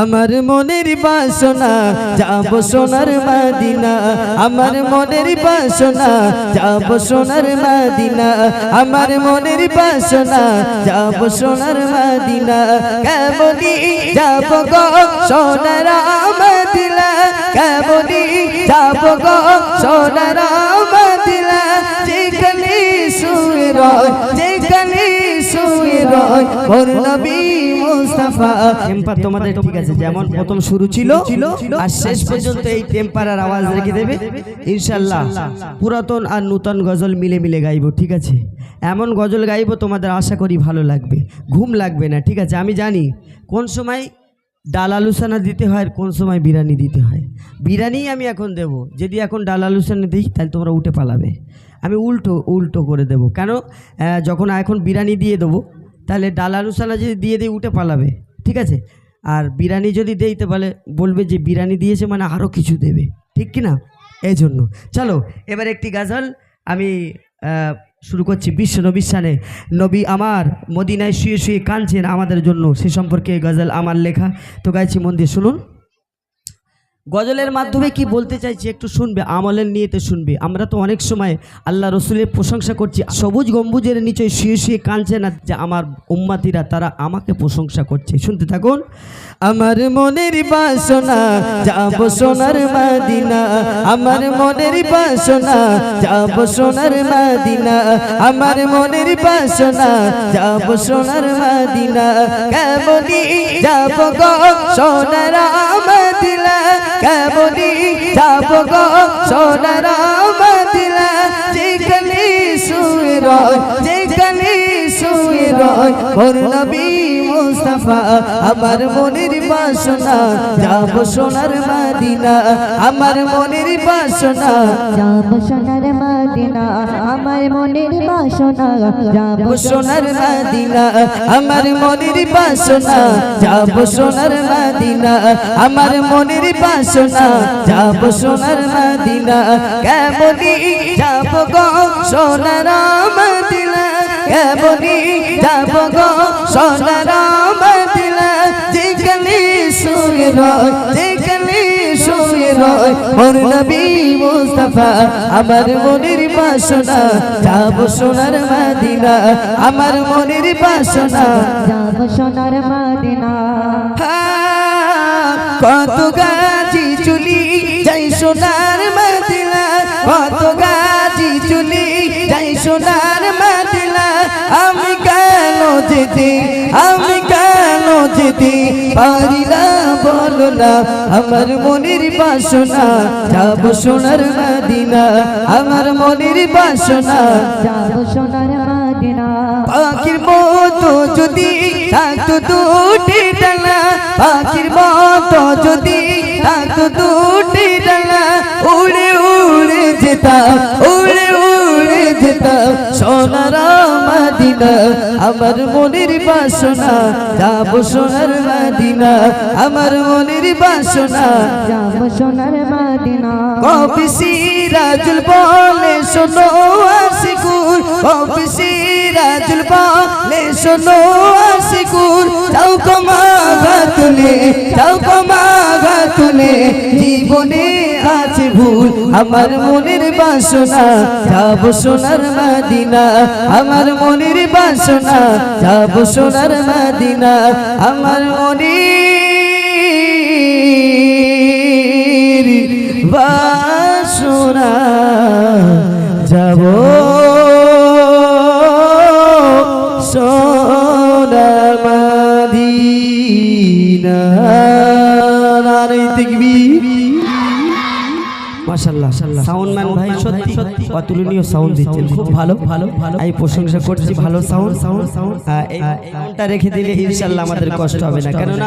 আমার মনের বাসনা, যাব সোনার মাদিনা। আমার মনের বাসনা, যাব সোনার মাদিনা। আমার মনের বাসনা, যাব সোনার মাদিনা। কেমনি যাব গো সোনার মাদিনা? কেমনি যাব গো সোনার মাদিনা? যেখানে শুয়ে রয় যেখানে শুয়ে রয় ওর নবী মুস্তাফা। টেম্পার তোমাদের ঠিক আছে যেমন প্রথম শুরু ছিল আর শেষ পর্যন্ত এই টেম্পারের আওয়াজ রেখে দেবে। ইনশাল্লাহ পুরাতন আর নূতন গজল মিলে মিলে গাইবো ঠিক আছে? এমন গজল গাইবো তোমাদের আশা করি ভালো লাগবে। ঘুম লাগবে না ঠিক আছে? আমি জানি কোন সময় ডাল আলুসানা দিতে হয় আর কোন সময় বিরিয়ানি দিতে হয়। বিরিয়ানি আমি এখন দেব। যদি এখন ডাল আলুসানা দিই তাহলে তোমরা উঠে পালাবে। আমি উল্টো উল্টো করে দেব। কেন? যখন এখন বিরিয়ানি দিয়ে দেবো তাহলে ডাল আলুসানা যদি দিয়ে দিই উঠে পালাবে, ঠিক আছে? আর বিরিয়ানি যদি দেই তাহলে বলবে যে বিরিয়ানি দিয়েছে মানে আরও কিছু দেবে, ঠিক কি না? এই জন্য চলো, এবার একটি গাজল, আমি শুরু করছি বিশ্ব নবীর সানে নবী আমার মদিনায় শুয়ে শুয়ে কাঁদছেন আমাদের জন্য, সে সম্পর্কে গজল আমার লেখা। তো গাইছি মন দিয়ে শুনুন। গজলের মাধ্যমে কি বলতে চাইছি একটু শুনবে, আমলের নিয়েতে শুনবে। আমরা তো অনেক সময় আল্লাহ রসুলের প্রশংসা করছি, সবুজ গম্বুজের নিচে শুয়ে শুয়ে কাঁদছে না যে আমার উম্মাতিরা তারা আমাকে প্রশংসা করছে। শুনতে থাকুন। আমার মনের বাসনা, যাব সোনার মাদিনা। আমার মনের বাসনা, যাব সোনার মাদিনা। আমার মনের বাসনা, যাব সোনার মাদিনা। কেমনি যাব গো সোনার মাদিনা কেমনি যাব গো সোনার মাদিনা যেখানে শুয়ে রয়, যেখানে শুয়ে রয়, ওর নবী মুস্তাফা, আমার মনের বাসনা, যাব সোনার মাদিনা আমার মনের বাসনা, যাব সোনার আমার মনের বাসনা, যাব সোনার মাদিনা, আমার মনের বাসনা, যাব সোনার আমার বাসনা, যাব সোনার কেমনি যাব সোনার কেমনি যাব সোনার মোর নবী আমার মনের বাসনা যাব সোনার মাদিনা আমার মনের বাসনা। যাব সোনার মদিনা। কত গাছি চুলি যাই সোনার মাদিনা। কত গাছি চুলি যাই সোনার মাদিনা। আমি কেন যেতে আমি কেন যেতে পারি না, আমার মনের বাসনা, যাব সোনার মাদিনা। আমার মনের বাসনা, যাব সোনার মদিনা। পাখির মতো যদি থাকতো দুটি ডানা পাখির মতো যদি থাকতো দুটি যেতাম সোনার মাদিনা আমার মনের বাসনা যাব সোনার মাদিনা আমার মনের বাসনা। যাব সোনার মদিনা। কবি সিরাজুল বলে শোনো আশিকুর কবি সিরাজুল বলে শোনো আশিকুর যাও কমা তুলে যাও কমা তুলে জীবনে আছে ভুল। আমার মনের বাসনা, যাব সোনার মাদিনা। আমার মনের বাসনা, যাব সোনার মাদিনা। আমার মনের বাসনা, যাব সোনার মাদিনা। নারে তাকবীর। অতুলনীয় সাউন্ড দিচ্ছেন। খুব ভালো। ভালো ভালো। আমি প্রশংসা করছি ভালো সাউন্ড সাউন্ড সাউন্ড এই রেখে দিলে ইনশাআল্লাহ আমাদের কষ্ট হবে না। কেননা